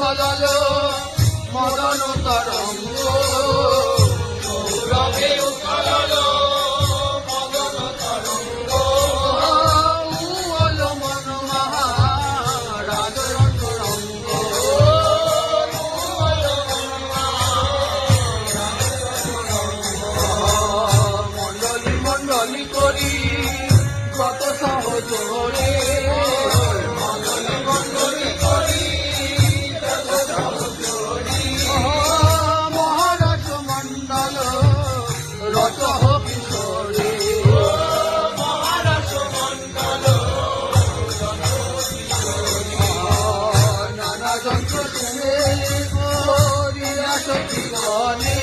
ছড়াল মরণ তরঙ্গ। রবে উতরাল মরণ তরঙ্গ। উল মন মহারাজ করি করিয়া সখী গণে